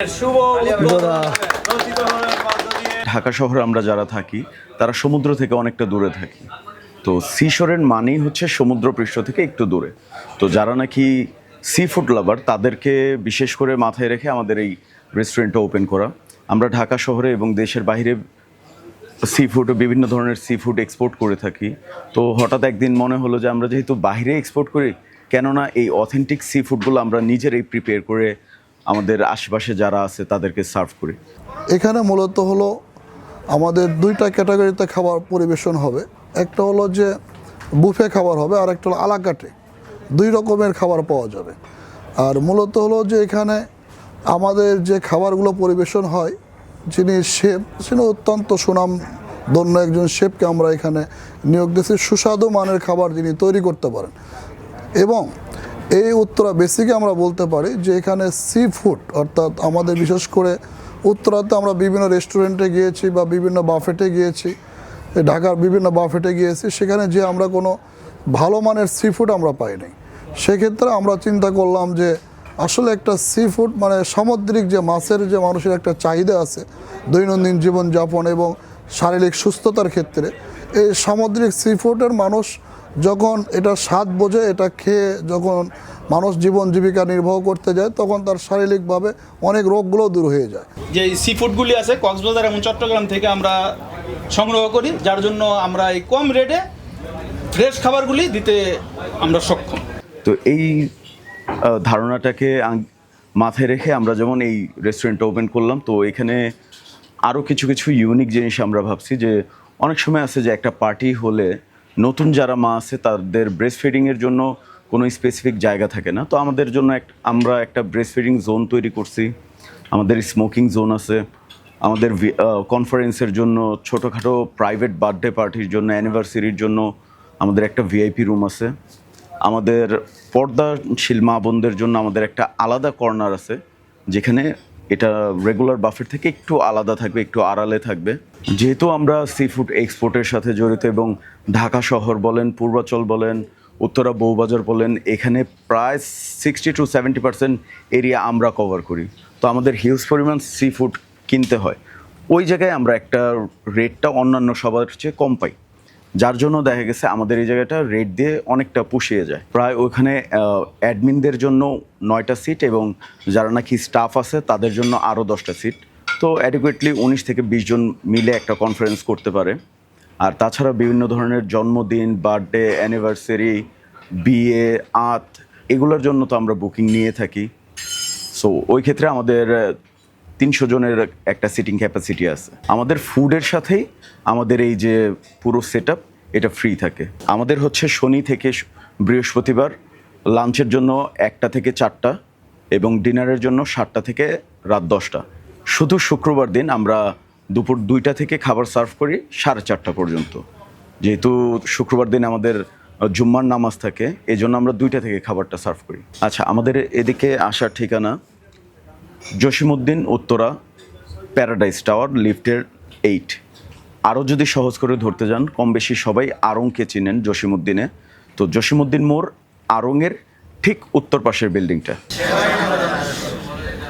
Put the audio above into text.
শুভ ঢাকা শহরে আমরা যারা থাকি তারা সমুদ্র থেকে অনেকটা দূরে থাকি। তো সিশোরের মানেই হচ্ছে সমুদ্র পৃষ্ঠ থেকে একটু দূরে। তো যারা নাকি সি ফুড লাভার তাদেরকে বিশেষ করে মাথায় রেখে আমাদের এই রেস্টুরেন্টটা ওপেন করা। আমরা ঢাকা শহরে এবং দেশের বাইরে সি ফুড বিভিন্ন ধরনের সি ফুড এক্সপোর্ট করে থাকি। তো হঠাৎ একদিন মনে হলো যে আমরা যেহেতু বাইরে এক্সপোর্ট করি কেননা এই অথেন্টিক সি ফুডগুলো আমরা নিজেরাই প্রিপেয়ার করে আমাদের আশেপাশে যারা আছে তাদেরকে সার্ভ করি। এখানে মূলত হলো আমাদের দুইটা ক্যাটাগরিতে খাবার পরিবেশন হবে। একটা হলো যে বুফে খাবার হবে, আর একটা হলো আলাকাটে দুই রকমের খাবার পাওয়া যাবে। আর মূলত হলো যে এখানে আমাদের যে খাবারগুলো পরিবেশন হয়, যিনি শেফ তিনি অত্যন্ত সুনাম ধন্য একজন শেফকে আমরা এখানে নিয়োগ দিয়েছি, সুস্বাদু মানের খাবার যিনি তৈরি করতে পারেন। এবং এই উত্তরা বেসিকে আমরা বলতে পারি যে এখানে সি ফুড অর্থাৎ আমাদের বিশেষ করে উত্তরাতে আমরা বিভিন্ন রেস্টুরেন্টে গিয়েছি বা বিভিন্ন বাফেটে গিয়েছি, ঢাকার বিভিন্ন বাফেটে গিয়েছি, সেখানে যে আমরা কোনো ভালো মানের সি ফুড আমরা পাইনি। সেক্ষেত্রে আমরা চিন্তা করলাম যে আসলে একটা সি ফুড মানে সামুদ্রিক যে মাছের যে মানুষের একটা চাহিদা আছে দৈনন্দিন জীবনযাপন এবং শারীরিক সুস্থতার ক্ষেত্রে, এই সামুদ্রিক সি ফুডের মানুষ যখন এটা স্বাদ বোঝে এটা খেয়ে যখন মানুষ জীবন জীবিকা নির্বাহ করতে যায় তখন তার শারীরিকভাবে অনেক রোগগুলো দূর হয়ে যায়। যে সি ফুডগুলি আছে কক্সবাজার এবং চট্টগ্রাম থেকে আমরা সংগ্রহ করি যার জন্য আমরা এই কম রেটে ফ্রেশ খাবারগুলি দিতে আমরা সক্ষম। তো এই ধারণাটাকে মাথায় রেখে আমরা যেমন এই রেস্টুরেন্টটা ওপেন করলাম তো এখানে আরও কিছু কিছু ইউনিক জিনিস আমরা ভাবছি যে অনেক সময় আছে যে একটা পার্টি হলে নতুন যারা মা আছে, তাদের ব্রেস্ট ফিডিংয়ের জন্য কোনো স্পেসিফিক জায়গা থাকে না। তো আমাদের জন্য এক, আমরা একটা ব্রেস্ট ফিডিং জোন তৈরি করছি। আমাদের স্মোকিং জোন আছে। আমাদের কনফারেন্সের জন্য, ছোটোখাটো প্রাইভেট বার্থডে পার্টির জন্য অ্যানিভার্সারির জন্য আমাদের একটা ভিআইপি রুম আছে। আমাদের পর্দাশীল মা বোনদের জন্য আমাদের একটা আলাদা কর্নার আছে, যেখানে এটা রেগুলার বাফেট থেকে একটু আলাদা থাকবে, একটু আড়ালে থাকবে। যেহেতু আমরা সি ফুড এক্সপোর্টের সাথে জড়িত এবং ঢাকা শহর বলেন, পূর্বাচল বলেন, উত্তরা বউবাজার বলেন, এখানে প্রায় sixty to seventy percent area আমরা কভার করি। তো আমাদের হিউজ পরিমাণ সি ফুড কিনতে হয়। ওই জায়গায় আমরা একটা রেটটা অন্যান্য সবার চেয়ে কম পাই। যার জন্য দেখা গেছে আমাদের এই জায়গাটা রেট দিয়ে অনেকটা পুষিয়ে যায়। প্রায় ওখানে অ্যাডমিনদের জন্য নয়টা সিট এবং যারা নাকি স্টাফ আছে তাদের জন্য আরও দশটা সিট তো অ্যাডিকুয়েটলি উনিশ থেকে বিশ জন মিলে একটা কনফারেন্স করতে পারে। আর তাছাড়া বিভিন্ন ধরনের জন্মদিন বার্থডে অ্যানিভার্সারি বিয়ে, আত, এগুলোর জন্য তো আমরা বুকিং নিয়ে থাকি। সো ওই ক্ষেত্রে আমাদের তিনশো জনের একটা সিটিং ক্যাপাসিটি আছে। আমাদের ফুডের সাথেই আমাদের এই যে পুরো সেট এটা ফ্রি থাকে। আমাদের হচ্ছে শনি থেকে বৃহস্পতিবার লাঞ্চের জন্য একটা থেকে চারটা এবং ডিনারের জন্য সাতটা থেকে রাত দশটা। শুধু শুক্রবার দিন আমরা দুপুর দুইটা থেকে খাবার সার্ভ করি সাড়ে চারটা পর্যন্ত। যেহেতু শুক্রবার দিন আমাদের জুম্মার নামাজ থাকে এই জন্য আমরা দুইটা থেকে খাবারটা সার্ভ করি। আচ্ছা আমাদের এদিকে আসার ঠিকানা? জসিমউদ্দিন উত্তরা প্যারাডাইস টাওয়ার, লিফটের এইট। আরও যদি সহজ করে ধরতে যান কম বেশি সবাই আরংকে চিনেন জসিমউদ্দিনে। তো জসিমউদ্দিন মোড় আড়ংয়ের ঠিক উত্তর পাশের বিল্ডিংটা।